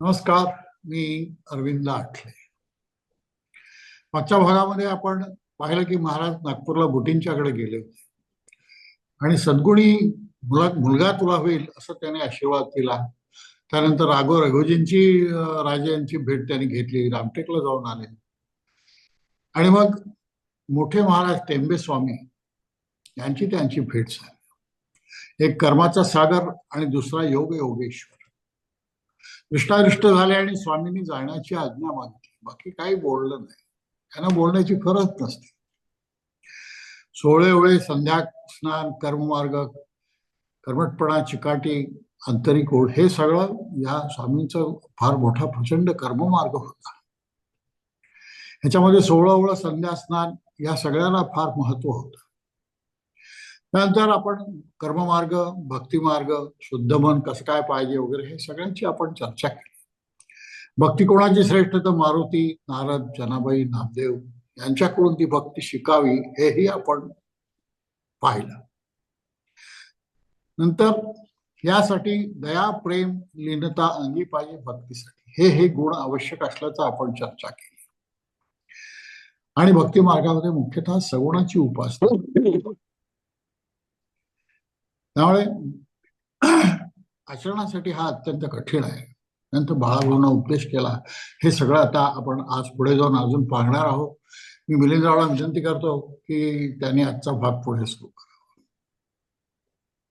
नमस्कार मी अरविंद आठले मागच्या भागामध्ये आपण पाहिलं की महाराज नागपूरला बुटींच्याकडे गेले होते. आणि सद्गुणी मुला मुलगा तुला होईल असं त्याने आशीर्वाद दिला. त्यानंतर राघव रघुजींची राजे यांची भेट त्यांनी घेतली रामटेकला जाऊन आले. आणि मग मोठे महाराज टेंबे स्वामी यांची त्यांची भेट झाली. एक कर्माचा सागर आणि दुसरा योग योगेश्वर इष्टारिष्ट झाले आणि स्वामींनी जाण्याची आज्ञा मागितली. बाकी काही बोललं नाही. त्यांना बोलण्याची खरंच नसते. सोहळे संध्या स्नान कर्ममार्ग कर्मटपणा चिकाटी आंतरिक ओढ हे सगळं या स्वामींचं फार मोठा प्रचंड कर्ममार्ग होता. ह्याच्यामध्ये सोहळं ओळं संध्या स्नान या सगळ्याला फार महत्त्व होतं. त्यानंतर आपण कर्ममार्ग भक्तिमार्ग शुद्ध मन कसं काय पाहिजे वगैरे हे सगळ्यांची आपण चर्चा केली. भक्ती कोणाची श्रेष्ठ तर मारुती नारद जनाबाई नामदेव यांच्याकडून ती भक्ती शिकावी हेही आपण पाहिलं. नंतर यासाठी दया प्रेम लीनता अंगी पाहिजे भक्तीसाठी. हे हे गुण आवश्यक असल्याचं आपण चर्चा केली. आणि भक्ती मार्गामध्ये मुख्यतः सगुणाची उपासना. त्यामुळे आचरणासाठी हा अत्यंत कठीण आहे. नंतर बाळाभाऊंना उपदेश केला. हे सगळं आता आपण आज पुढे जाऊन अजून पाहणार आहोत. मी मिलिंदरावला विनंती करतो की त्यांनी आजचा भाग पुढे सुरू करा.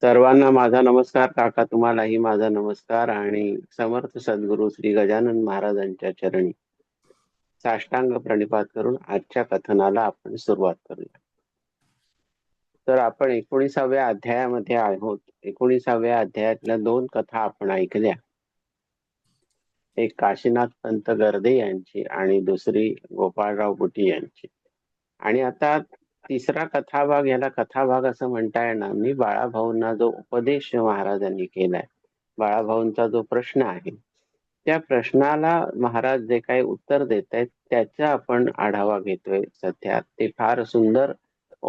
सर्वांना माझा नमस्कार. काका तुम्हालाही माझा नमस्कार आणि समर्थ सद्गुरू श्री गजानन महाराजांच्या चरणी साष्टांग प्रणिपात करून आजच्या कथनाला आपण सुरुवात करूया. तर आपण एकोणीसाव्या अध्यायामध्ये आहोत. एकोणीसाव्या अध्यायातल्या दोन कथा आपण ऐकल्या. एक काशीनाथ पंत गर्दे यांची आणि दुसरी गोपाळराव बुटी यांची. आणि आता तिसरा कथाभाग याला कथाभाग असं म्हणता येणार मी बाळाभाऊंना जो उपदेश महाराजांनी केलाय बाळाभाऊंचा जो प्रश्न आहे त्या प्रश्नाला महाराज जे काही उत्तर देत आहेत त्याचा आपण आढावा घेतोय सध्या. ते फार सुंदर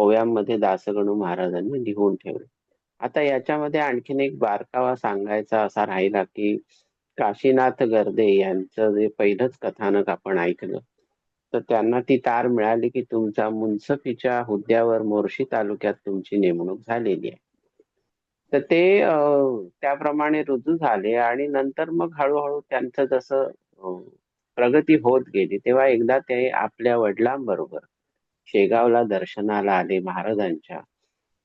ओव्यांमध्ये दासगणू महाराजांनी लिहून ठेवले. आता याच्यामध्ये आणखीन एक बारकावा सांगायचा असा राहिला की काशीनाथ गर्दे यांचं जे पहिलंच कथानक आपण ऐकलं तर त्यांना ती तार मिळाली की तुमचा मुन्सफीच्या हुद्द्यावर मोर्शी तालुक्यात तुमची नेमणूक झालेली आहे. तर ते त्याप्रमाणे रुजू झाले आणि नंतर मग हळूहळू त्यांचं जसं प्रगती होत गेली तेव्हा एकदा ते आपल्या वडिलांबरोबर शेगावला दर्शनाला आले महाराजांच्या.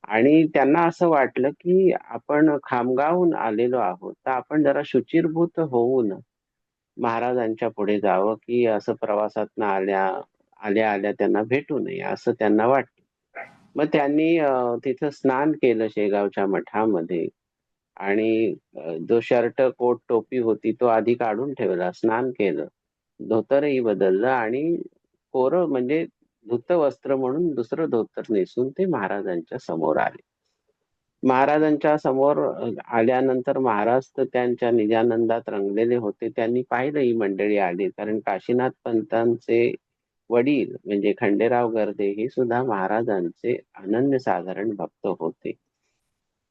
आणि त्यांना असं वाटलं की आपण खामगावहून आलेलो आहोत तर आपण जरा शुचिरभूत होऊन महाराजांच्या पुढे जावं की असं प्रवासात आल्या आल्या आल्या त्यांना भेटू नये असं त्यांना वाटलं. मग त्यांनी तिथं स्नान केलं शेगावच्या मठामध्ये. आणि जो शर्ट कोट टोपी होती तो आधी काढून ठेवला स्नान केलं. धोतरही बदललं आणि कोर म्हणजे धुत वस्त्र म्हणून दुसरं धोतर नेसून ते महाराजांच्या समोर आले. महाराजांच्या समोर आल्यानंतर महाराज तर त्यांच्या निजानंदात रंगलेले होते. त्यांनी पाहिलं ही मंडळी आली. कारण काशीनाथ पंतांचे वडील म्हणजे खंडेराव गर्दे हे सुद्धा महाराजांचे अनन्य साधारण भक्त होते.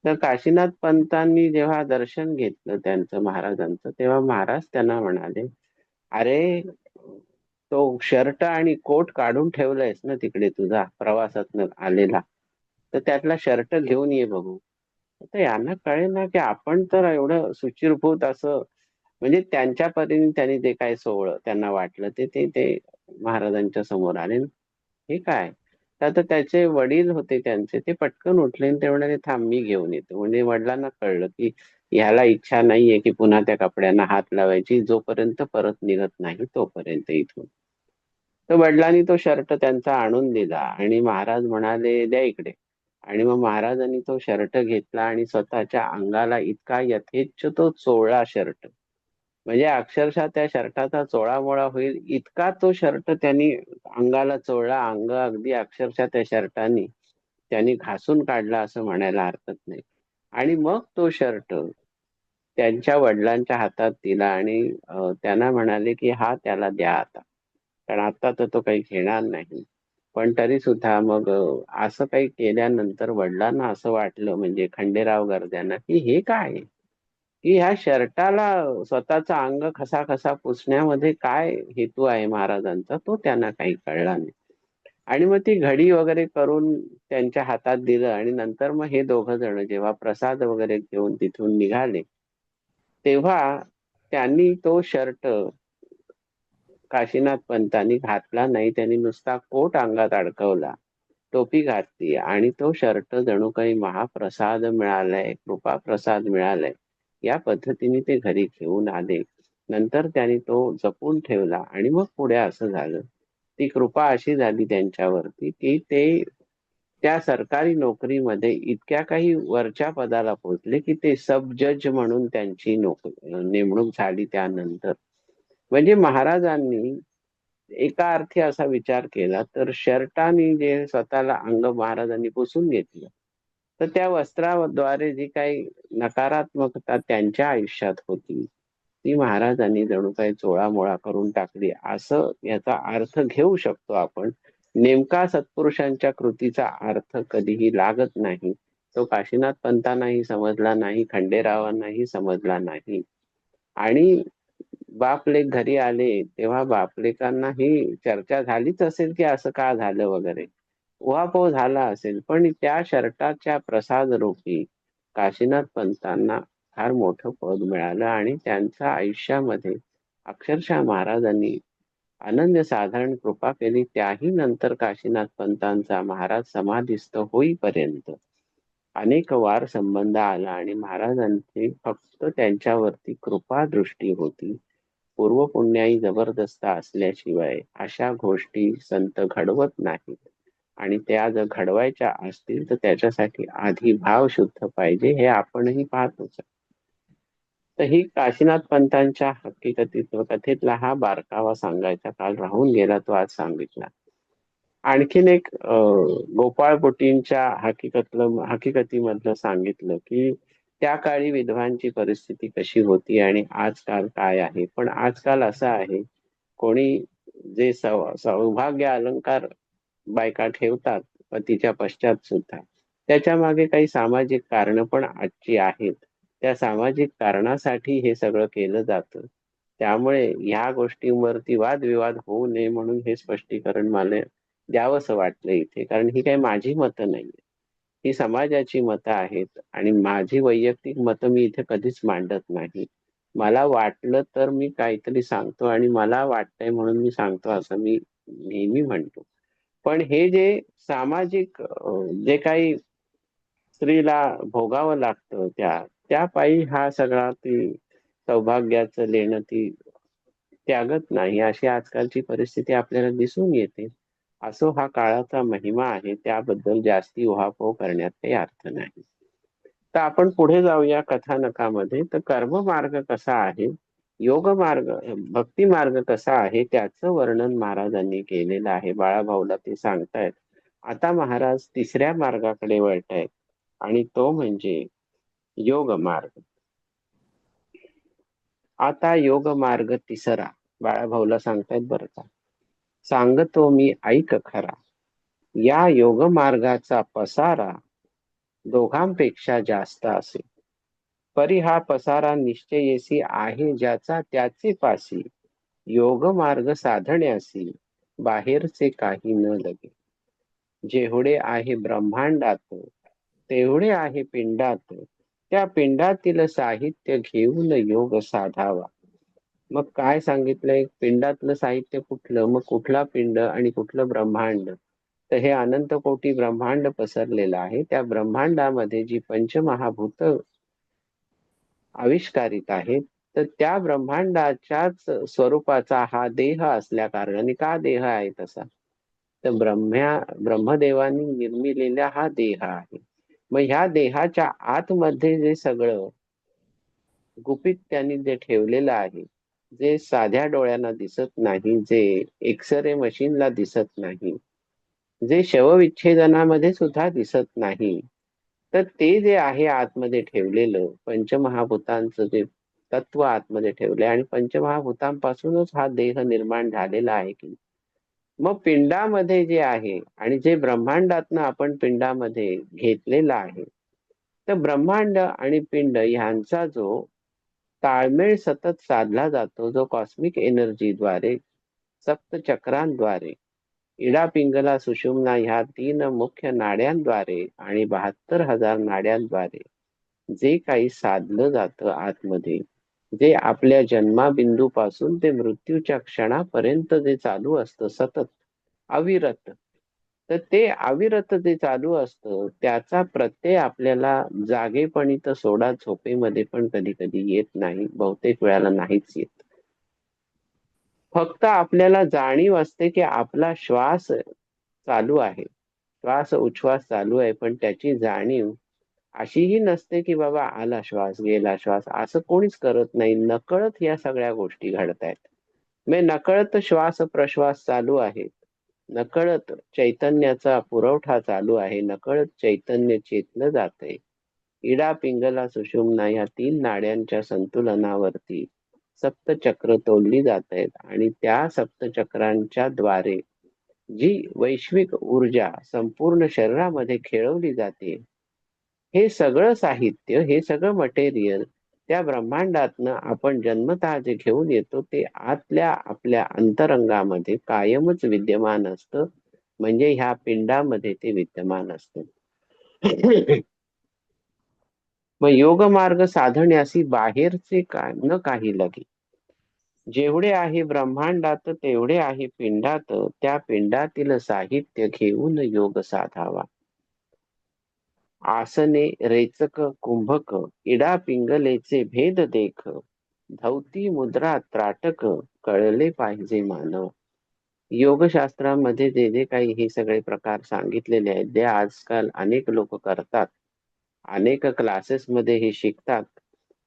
तर काशीनाथ पंतांनी जेव्हा दर्शन घेतलं त्यांचं महाराजांचं तेव्हा महाराज त्यांना म्हणाले अरे तो शर्ट आणि कोट काढून ठेवलायस ना तिकडे तुझा प्रवासात आलेला तर त्यातला शर्ट घेऊन ये बघू. तर यांना कळेल ना की आपण तर एवढं सुचिरभूत असं म्हणजे त्यांच्या परीने त्यांनी ते काय सोहळं त्यांना वाटलं ते ते ते महाराजांच्या समोर आले हे काय? तर आता त्याचे वडील होते त्यांचे ते पटकन उठले ते म्हणाले थांब मी घेऊन येतो. म्हणजे वडिलांना कळलं की ह्याला इच्छा नाहीये की पुन्हा त्या कपड्यांना हात लावायची जोपर्यंत परत निघत नाही तोपर्यंत इथून. तर वडिलांनी तो शर्ट त्यांचा आणून दिला आणि महाराज म्हणाले द्या इकडे. आणि मग महाराजांनी तो शर्ट घेतला आणि स्वतःच्या अंगाला इतका यथेच्छ तो चोळा शर्ट. म्हणजे अक्षरशः त्या शर्टाचा चोळामोळा होईल इतका तो शर्ट त्यांनी अंगाला चोळला. अंग अगदी अक्षरशः त्या शर्टाने त्यांनी घासून काढला असं म्हणायला हरकत नाही. आणि मग तो शर्ट त्यांच्या वडिलांच्या हातात दिला आणि त्यांना म्हणाले की हा त्याला द्या आता. कारण आता तर तो काही घेणार नाही. पण तरी सुद्धा मग असं काही केल्यानंतर वडिलांना असं वाटलं म्हणजे खंडेराव गर्द्यांना की हे काय? आहे? की ह्या शर्टाला स्वतःचा अंग खसा खसा पुसण्यामध्ये काय हेतू आहे महाराजांचा? तो त्यांना काही कळला नाही. आणि मग ती घडी वगैरे करून त्यांच्या हातात दिलं आणि नंतर मग हे दोघं जण जेव्हा प्रसाद वगैरे घेऊन तिथून निघाले तेव्हा त्यांनी तो शर्ट काशीनाथ पंतांनी घातला नाही त्यांनी नुसता कोट अंगात अडकवला. टोपी घातली आणि तो शर्ट जणू काही महाप्रसाद मिळालाय कृपा प्रसाद मिळालाय. या पद्धतीने ते घरी घेऊन आले. नंतर त्यांनी तो जपून ठेवला आणि मग पुढे असं झालं. ती कृपा अशी झाली त्यांच्यावरती की ते त्या सरकारी नोकरीमध्ये इतक्या काही वरच्या पदाला पोहोचले की ते सब जज म्हणून त्यांची नोकरी नेमणूक झाली त्यानंतर. म्हणजे महाराजांनी एका अर्थी असा विचार केला तर शर्टाने जे स्वतःला अंग महाराजांनी पुसून घेतलं तर त्या वस्त्राद्वारे जी काही नकारात्मकता त्यांच्या आयुष्यात होती ती महाराजांनी जणू काही चोळामोळा करून टाकली. असं याचा अर्थ घेऊ शकतो आपण. नेमका सत्पुरुषांच्या कृतीचा अर्थ कधीही लागत नाही. तो काशीनाथ पंतांनाही समजला नाही खंडेरावांनाही समजला नाही. आणि बापलेक घरी आले तेव्हा बापलेकांना ही चर्चा झालीच असेल की असं का झालं वगैरे. उहापोह झाला असेल पण त्या शर्टाच्या प्रसाद रूपी काशीनाथ पंतांना फार मोठं पद मिळालं आणि त्यांच्या आयुष्यामध्ये अक्षरशः महाराजांनी अनन्य साधारण कृपा केली त्याही नंतर काशीनाथ पंतांचा महाराज समाधिस्थ होईपर्यंत अनेक वार संबंध आला आणि महाराजांची फक्त त्यांच्यावरती कृपा दृष्टी होती. पूर्वपुण्याई जबरदस्त असल्याशिवाय अशा गोष्टी संत घडवत नाहीत. आणि त्या जर घडवायच्या असतील तर त्याच्यासाठी आधी भाव शुद्ध पाहिजे हे आपणही पाहतोच तर ही काशीनाथ पंतांच्या हकीकतीत्व कथेतला हा बारकावा सांगायचा काल राहून गेला तो आज सांगितला. आणखीन एक गोपाळ बोटींच्या हकीकतलं हकीकतीमधलं सांगितलं की त्या काळी विधवांची परिस्थिती कशी होती आणि आजकाल काय आहे? पण आजकाल असं आहे कोणी जे सौभाग्य अलंकार बायका ठेवतात पतीच्या पश्चात सुद्धा त्याच्यामागे काही सामाजिक कारण पण आजची आहेत. त्या सामाजिक कारणासाठी हे सगळं केलं जातं. त्यामुळे ह्या गोष्टींवरती वादविवाद होऊ नये म्हणून हे स्पष्टीकरण मला द्यावंसं वाटलं इथे कारण ही काही माझी मतं नाहीये. ही समाजाची मतं आहेत आणि माझी वैयक्तिक मतं मी इथे कधीच मांडत नाही. मला वाटलं तर मी काहीतरी सांगतो आणि मला वाटतंय म्हणून मी सांगतो असं मी नेहमी म्हणतो. पण हे जे सामाजिक जे काही स्त्रीला भोगावं लागतं त्या त्या पायी हा सगळा ती सौभाग्याचं लेणं ती त्यागत नाही. अशी आजकालची परिस्थिती आपल्याला दिसून येते. असो हा काळाचा महिमा आहे त्याबद्दल जास्ती उहापोह करण्यात काही अर्थ नाही. तर आपण पुढे जाऊया कथानकामध्ये. तर कर्म मार्ग कसा आहे? योग मार्ग भक्ती मार्ग कसा आहे? त्याचं वर्णन महाराजांनी केलेलं आहे. बाळाभाऊला ते सांगतायत. आता महाराज तिसऱ्या मार्गाकडे वळतायत आणि तो म्हणजे योग मार्ग. आता योग मार्ग तिसरा. बाळाभाऊला सांगतायत बरं का. सांगतो मी ऐक खरा. या योग मार्गाचा पसारा दोघांपेक्षा जास्त असेल. परी हा पसारा निश्चयेसी आहे ज्याचा त्याचे पासी योग मार्ग साधण्यासी बाहेरचे काही न लगे. जेवढे आहे ब्रह्मांडात तेवढे आहे पिंडात त्या पिंडातील साहित्य घेऊन योग साधावा. मग काय सांगितलंय? पिंडातलं साहित्य कुठलं मग कुठला पिंड आणि कुठलं ब्रह्मांड? तर हे अनंत कोटी ब्रह्मांड पसरलेलं आहे. त्या ब्रह्मांडामध्ये जी पंचमहाभूत आविष्कारित आहेत तर त्या ब्रह्मांडाच्याच स्वरूपाचा हा देह असल्या कारणाने का देह आहे तसा? तर ब्रह्म्या ब्रह्मदेवानी निर्मिलेला हा देह आहे. मग ह्या देहाच्या आतमध्ये जे सगळं गुपित त्यांनी जे ठेवलेलं आहे जे साध्या डोळ्यांना दिसत नाही जे एक्सरे मशीनला दिसत नाही जे शवविच्छेदनामध्ये सुद्धा दिसत नाही तर ते जे आहे आतमध्ये ठेवलेलं पंचमहाभूतांचं जे तत्व आतमध्ये ठेवले आणि पंचमहाभूतांपासूनच हा देह निर्माण झालेला आहे की मग पिंडामध्ये जे आहे आणि जे ब्रह्मांडातनं आपण पिंडामध्ये घेतलेलं आहे तर ब्रह्मांड आणि पिंड ह्यांचा जो ताळमेळ सतत साधला जातो जो कॉस्मिक एनर्जीद्वारे सप्तचक्रांद्वारे इडा पिंगला सुषुम्ना ह्या तीन मुख्य नाड्यांद्वारे आणि बहात्तर हजार नाड्यांद्वारे जे काही साधलं जातं आतमध्ये जे आपल्या जन्माबिंदूपासून ते मृत्यूच्या क्षणापर्यंत जे चालू असतं सतत अविरत. तर ते अविरत जे चालू असतं त्याचा प्रत्यय आपल्याला जागेपणी तर सोडा झोपेमध्ये पण कधी कधी येत नाही. बहुतेक वेळाला नाहीच येत. फक्त आपल्याला जाणीव असते की आपला श्वास चालू आहे. श्वास उच्छ्वास चालू आहे पण त्याची जाणीव अशीही नसते की बाबा आला श्वास गेला श्वास असं कोणीच करत नाही. नकळत या सगळ्या गोष्टी घडतायत. म्हणजे नकळत श्वास प्रश्वास चालू आहेत. नकळत चैतन्याचा पुरवठा चालू आहे नकळत चैतन्य चेतलं जातंय. इडा पिंगला सुषुम्ना या तीन नाड्यांच्या संतुलनावरती सप्तचक्र तोडली जात आहेत आणि त्या सप्तचक्रांच्या द्वारे जी वैश्विक ऊर्जा संपूर्ण शरीरामध्ये खेळवली जाते हे सगळं साहित्य हे सगळं मटेरियल त्या ब्रह्मांडातनं आपण जन्मतः जे घेऊन येतो ते आतल्या आपल्या अंतरंगामध्ये कायमच विद्यमान असतं. म्हणजे ह्या पिंडामध्ये ते विद्यमान असतं. मग योग मार्ग साधण्यासी बाहेरचे काय न काही लगे. जेवढे आहे ब्रह्मांडात तेवढे आहे पिंडात. त्या पिंडातील साहित्य घेऊन योग साधावा. आसने रेचक कुंभक इडा पिंगलेचे भेद देख. धौती मुद्रा त्राटक कळले पाहिजे मानव. योगशास्त्रामध्ये जे जे काही हे सगळे प्रकार सांगितलेले आहेत ते आजकाल अनेक लोक करतात. अनेक क्लासेस मध्ये हे शिकतात.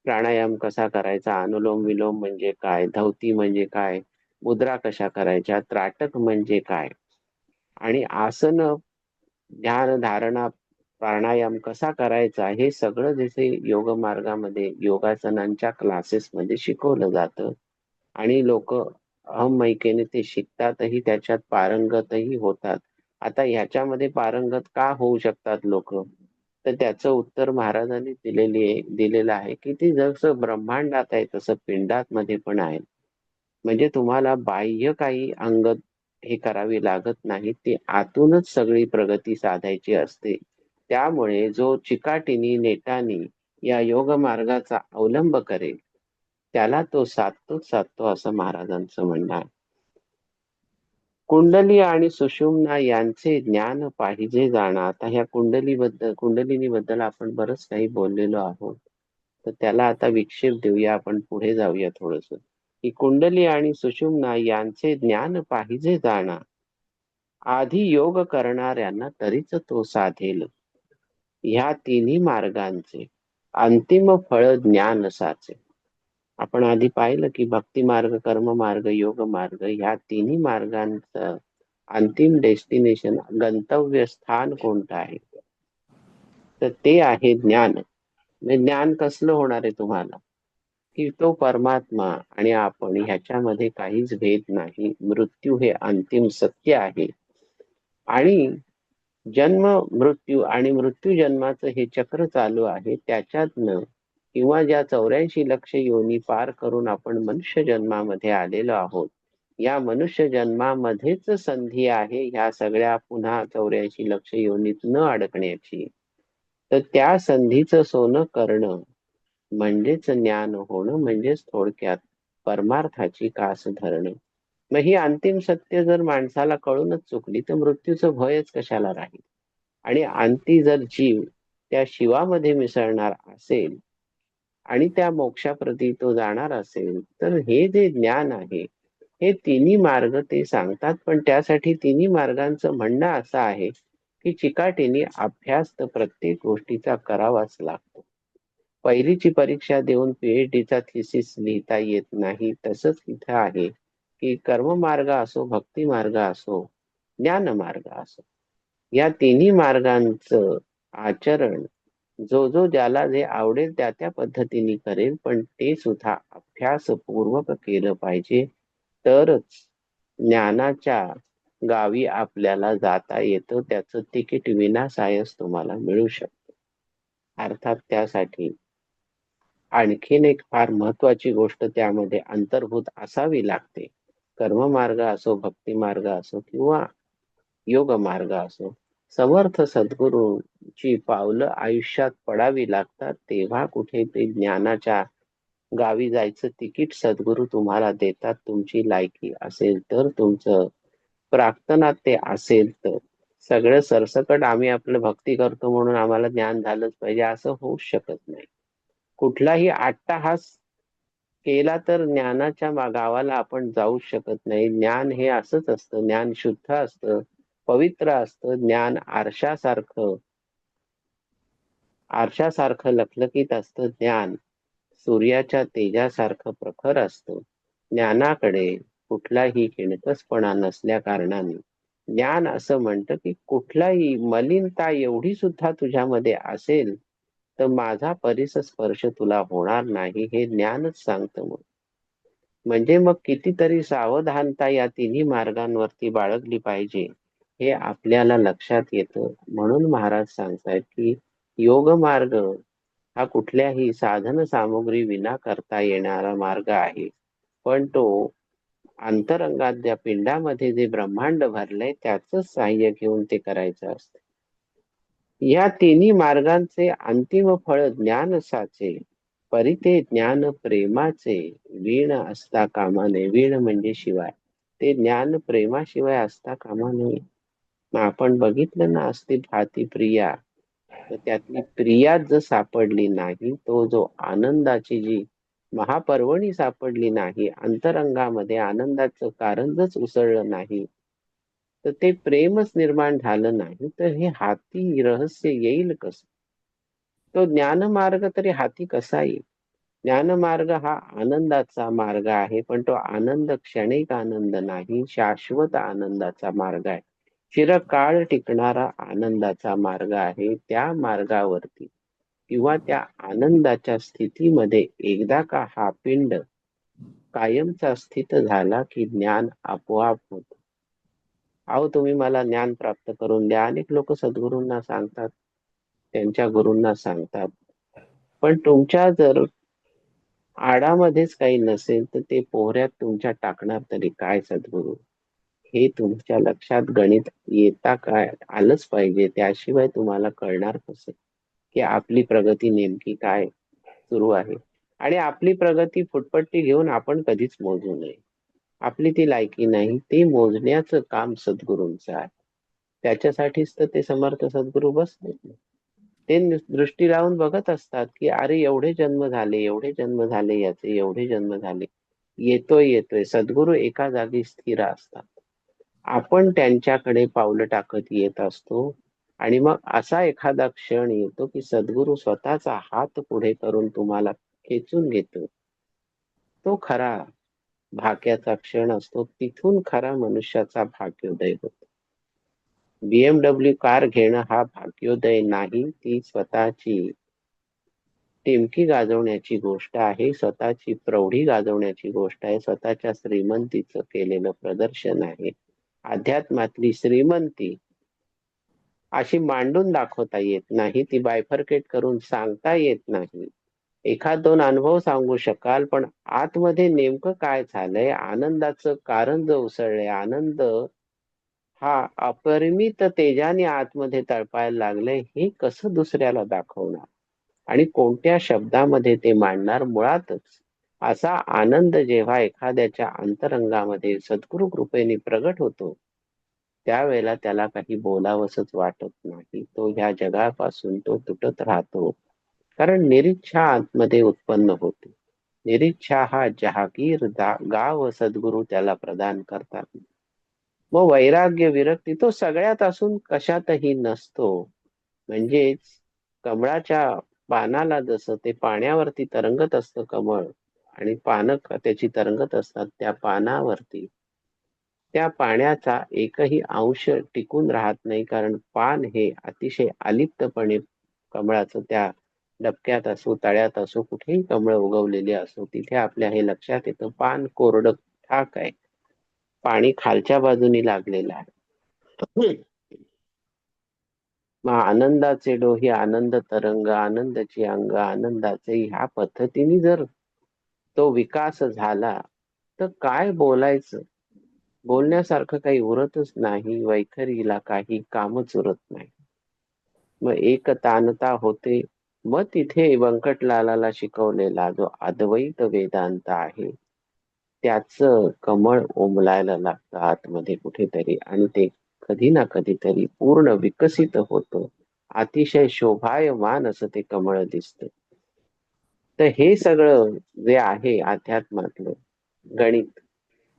प्राणायाम कसा करायचा अनुलोम विलोम म्हणजे काय धौती म्हणजे काय मुद्रा कशा करायच्या त्राटक म्हणजे काय? आणि आसन ध्यान धारणा प्राणायाम कसा करायचा हे सगळं जसे योग मार्गामध्ये योगासनांच्या क्लासेसमध्ये शिकवलं जातं. आणि लोक अहमैकेने ते शिकतातही त्याच्यात पारंगतही होतात. आता ह्याच्यामध्ये पारंगत का होऊ शकतात लोक? तर त्याचं उत्तर महाराजांनी दिलेली आहे दिलेलं आहे की ती जसं ब्रह्मांडात आहे तसं पिंडात मध्ये पण आहे. म्हणजे तुम्हाला बाह्य काही अंगत हे करावी लागत नाही ती आतूनच सगळी प्रगती साधायची असते. त्यामुळे जो चिकाटीनी नेटानी या योग मार्गाचा अवलंब करेल त्याला तो साधतोच साधतो असं महाराजांचं म्हणणं आहे. कुंडली आणि सुषुम्ना यांचे ज्ञान पाहिजे जाणं. आता ह्या कुंडली बद्दल कुंडलिनी बद्दल आपण बरंच काही बोललेलो आहोत. तर त्याला आता विक्षेप देऊया आपण पुढे जाऊया थोडस. की कुंडली आणि सुषुम्ना यांचे ज्ञान पाहिजे जाणार आधी योग करणाऱ्यांना तरीच तो साधेल. ह्या तिन्ही मार्गांचे अंतिम फळ ज्ञान साचे. आपण आधी पाहिलं की भक्ती मार्ग कर्म मार्ग योग मार्ग ह्या तिन्ही मार्गांचं अंतिम डेस्टिनेशन गंतव्य स्थान कोणतं आहे? तर ते आहे ज्ञान. म्हणजे ज्ञान कसलं होणार आहे तुम्हाला? की तो परमात्मा आणि आपण ह्याच्यामध्ये काहीच भेद नाही. मृत्यू हे अंतिम सत्य आहे. आणि जन्म मृत्यू आणि मृत्यू जन्माचं हे चक्र चालू आहे. त्याच्यातनं किंवा ज्या चौऱ्याऐंशी लक्ष योनी पार करून आपण मनुष्य जन्मामध्ये आलेलो आहोत या मनुष्य जन्मामध्येच संधी आहे ह्या सगळ्या पुन्हा चौऱ्याऐंशी लक्ष योनीत न अडकण्याची. तर त्या संधीचं सोनं करणं म्हणजेच ज्ञान होणं म्हणजेच थोडक्यात परमार्थाची कास धरणं. मग ही अंतिम सत्य जर माणसाला कळूनच चुकली तर मृत्यूचं भयच कशाला राहील? आणि अंती जर जीव त्या शिवामध्ये मिसळणार असेल आणि त्या मोक्षाप्रती तो जाणार असेल तर हे जे ज्ञान आहे हे तिन्ही मार्ग ते सांगतात. पण त्यासाठी तिन्ही मार्गांचं म्हणणं असं आहे की चिकाटीने अभ्यास तर प्रत्येक गोष्टीचा करावाच लागतो. पहिलीची परीक्षा देऊन पीएचडीचा थिसिस लिहिता येत नाही तसंच इथं आहे की कर्म मार्ग असो भक्ती मार्ग असो ज्ञान मार्ग असो या तिन्ही मार्गांचं आचरण जो जो ज्याला जे आवडेल त्या त्या पद्धतीने करेल पण ते सुद्धा अभ्यासपूर्वक केलं पाहिजे. तरच ज्ञानाच्या गावी आपल्याला जाता येतं त्याचं तिकीट विनासायस तुम्हाला मिळू शकतं. अर्थात त्यासाठी आणखीन एक फार महत्वाची गोष्ट त्यामध्ये अंतर्भूत असावी लागते. कर्म मार्ग असो भक्ती मार्ग असो किंवा योग मार्ग असो समर्थ सद्गुरूंची पावलं आयुष्यात पडावी लागतात तेव्हा कुठे ते ज्ञानाच्या गावी जायचं तिकीट सद्गुरू तुम्हाला देतात तुमची लायकी असेल तर तुमचं प्रार्थनात ते असेल तर. सगळं सरसकट आम्ही आपलं भक्ती करतो म्हणून आम्हाला ज्ञान झालंच पाहिजे असं होऊच शकत नाही. कुठलाही अट्टाहास केला तर ज्ञानाच्या गावाला आपण जाऊ शकत नाही. ज्ञान हे असंच असतं. ज्ञान शुद्ध असतं. पवित्र असतं. ज्ञान आरशासारखं आरशासारखं लखलखीत असतं. ज्ञान सूर्याच्या तेजासारखं प्रखर असतं. ज्ञानाकडे कुठलाही किणकसपणा नसल्या कारणाने. ज्ञान असं म्हणतं की कुठलाही मलिनता एवढी सुद्धा तुझ्यामध्ये असेल तर माझा परिस स्पर्श तुला होणार नाही हे ज्ञानच सांगतं मग. म्हणजे मग कितीतरी सावधानता या तिन्ही मार्गांवरती बाळगली पाहिजे हे आपल्याला लक्षात येतं. म्हणून महाराज सांगतायत की योग मार्ग हा कुठल्याही साधन सामुग्री विना करता येणारा मार्ग आहे. पण तो अंतरंगात ज्या पिंडामध्ये जे ब्रह्मांड भरलंय त्याच सहाय्य घेऊन ते करायचं असतं. या तिन्ही मार्गांचे अंतिम फळ ज्ञान साचे परिते ज्ञान प्रेमाचे वीण असता कामा नये. वीण म्हणजे शिवाय. ते ज्ञान प्रेमाशिवाय असता कामा नये. मग आपण बघितलं ना असते भाती प्रिया. तर त्यातली प्रिया जर सापडली नाही तो जो आनंदाची जी महापर्वणी सापडली नाही अंतरंगामध्ये आनंदाचं कारणच उसळलं नाही तर ते प्रेमच निर्माण झालं नाही तर हे हाती रहस्य येईल कस? तो ज्ञानमार्ग तरी हाती कसा येईल? ज्ञानमार्ग हा आनंदाचा मार्ग आहे पण तो आनंद क्षणिक आनंद नाही शाश्वत आनंदाचा मार्ग आहे. चिरकाळ टिकणारा आनंदाचा मार्ग आहे त्या मार्गावरती किंवा त्या आनंदाच्या स्थितीमध्ये एकदा का हा पिंड कायमचा स्थित झाला की ज्ञान आपोआप होत. अहो तुम्ही मला ज्ञान प्राप्त करून द्या. अनेक लोक सद्गुरूंना सांगतात त्यांच्या गुरूंना सांगतात. पण तुमच्या जर आडामध्येच काही नसेल तर ते पोहऱ्यात तुमच्या टाकणार तरी काय सद्गुरू? हे तुमच्या लक्षात गणित येता काय आलंच पाहिजे. त्याशिवाय तुम्हाला कळणार कसं? की आपली प्रगती नेमकी काय सुरू आहे? आणि आपली प्रगती फुटपट्टी घेऊन आपण कधीच मोजू नये. आपली ती लायकी नाही ते मोजण्याचं काम सद्गुरूंचं आहे. त्याच्यासाठीच तर ते समर्थ सद्गुरू बसले. ते दृष्टी लावून बघत असतात की अरे एवढे जन्म झाले एवढे जन्म झाले याचे एवढे जन्म झाले. येतोय येतोय. सद्गुरू एका जागी स्थिर असतात. आपण त्यांच्याकडे पावलं टाकत येत असतो आणि मग असा एखादा क्षण येतो की सद्गुरू स्वतःचा हात पुढे करून तुम्हाला खेचून घेतो. तो खरा भाग्याचा क्षण असतो तिथून खरा मनुष्याचा भाग्योदय होतो. बीएमडब्ल्यू कार घेणं हा भाग्योदय नाही ती स्वतःची टिमकी गाजवण्याची गोष्ट आहे स्वतःची प्रौढी गाजवण्याची गोष्ट आहे स्वतःच्या श्रीमंतीचं केलेलं प्रदर्शन आहे. अध्यात्मातली श्रीमंती अशी मांडून दाखवता येत नाही ती बायफर्केट करून सांगता येत नाही. एखाद दोन अनुभव सांगू शकाल पण आतमध्ये नेमकं काय झालंय? आनंदाचं कारण जो उसळलंय आनंद हा अपरिमित तेजाने आतमध्ये तळपायला लागलंय हे कसं दुसऱ्याला दाखवणार? आणि कोणत्या शब्दामध्ये ते मांडणार? मुळातच असा आनंद जेव्हा एखाद्याच्या अंतरंगामध्ये सद्गुरु कृपेने प्रगट होतो त्यावेळेला त्याला काही बोलावंसच वाटत नाही. तो ह्या जगापासून तो तुटत राहतो. कारण निरीच्छा आतमध्ये उत्पन्न होते. निरीच्छा हा जहागीर गाव सद्गुरू त्याला प्रदान करतात. व वैराग्य विरक्ती तो सगळ्यात असून कशातही नसतो. म्हणजेच कमळाच्या पानाला जसं ते पाण्यावरती तरंगत असतं कमळ आणि पानं त्याची तरंगत असतात त्या पानावरती. त्या पाण्याचा एकही अंश टिकून राहत नाही कारण पान हे अतिशय अलिप्तपणे कमळाचं त्या डबक्यात असो तळ्यात असो कुठेही कमळ उगवलेली असो तिथे आपल्या हे लक्षात येतं पान कोरड ठाक आहे. पाणी खालच्या बाजूनी लागलेलं आहे. मग आनंदाचे डोही आनंद तरंग आनंदाची अंग आनंदाचे ह्या पद्धतीने जर तो विकास झाला तर काय बोलायचं? बोलण्यासारखं काही उरतच नाही वैखरीला काही कामच उरत नाही. मग एक तानता होते मग तिथे व्यंकटलालाला शिकवलेला जो अद्वैत वेदांत आहे त्याच कमळ ओमलायला लागतं आतमध्ये कुठेतरी आणि ते कधी ना कधीतरी पूर्ण विकसित होतं. अतिशय शोभायमान असं ते कमळ दिसतं. तर हे सगळं जे आहे अध्यात्मातलं गणित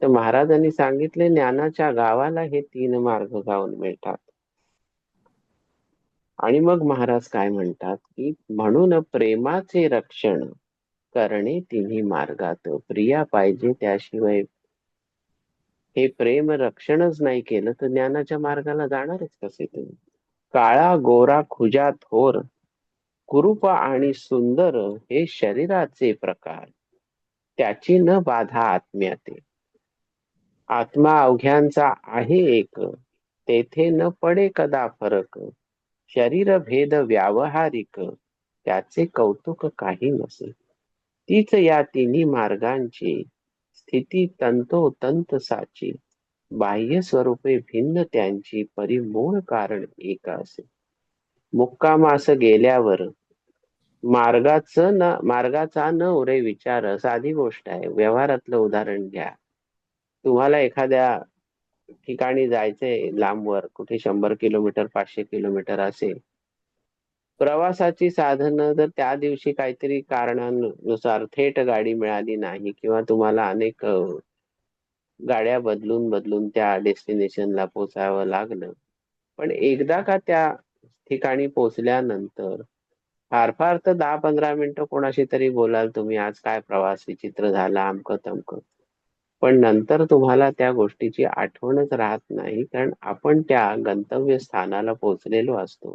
तर महाराजांनी सांगितले ज्ञानाच्या गावाला हे तीन मार्ग गावून मिळतात. आणि मग महाराज काय म्हणतात की म्हणून प्रेमाचे रक्षण करणे तिन्ही मार्गात प्रिया पाहिजे त्याशिवाय हे प्रेम रक्षणच नाही केलं तर ज्ञानाच्या मार्गाला जाणारच कसे तुम्ही? काळा गोरा खुजा थोर कुरूप आणि सुंदर हे शरीराचे प्रकार. त्याची न बाधा आत्म्याते. आत्मा अवघ्यांचा आहे एक तेथे न पडे कदा फरक. शरीर भेद व्यावहारिक त्याचे कौतुक काही नसे. तीच या तिन्ही मार्गांची स्थिती तंतोतंत साची. बाह्य स्वरूपे भिन्न त्यांची परिमूळ कारण एक असे. मुक्कामास गेल्यावर मार्गाचं न मार्गाचा न उरे विचार साधी गोष्ट आहे. व्यवहारातलं उदाहरण घ्या. तुम्हाला एखाद्या ठिकाणी जायचंय लांबवर कुठे शंभर किलोमीटर पाचशे किलोमीटर असेल प्रवासाची साधनं जर त्या दिवशी काहीतरी कारणानुसार थेट गाडी मिळाली नाही किंवा तुम्हाला अनेक गाड्या बदलून बदलून त्या डेस्टिनेशनला पोचावं लागलं. पण एकदा का त्या ठिकाणी पोचल्यानंतर फार फार तर दहा पंधरा मिनिटं कोणाशी तरी बोलाल तुम्ही आज काय प्रवास विचित्र झाला अमकं तमक पण नंतर तुम्हाला त्या गोष्टीची आठवणच राहत नाही कारण आपण त्या गंतव्य स्थानाला पोहोचलेलो असतो.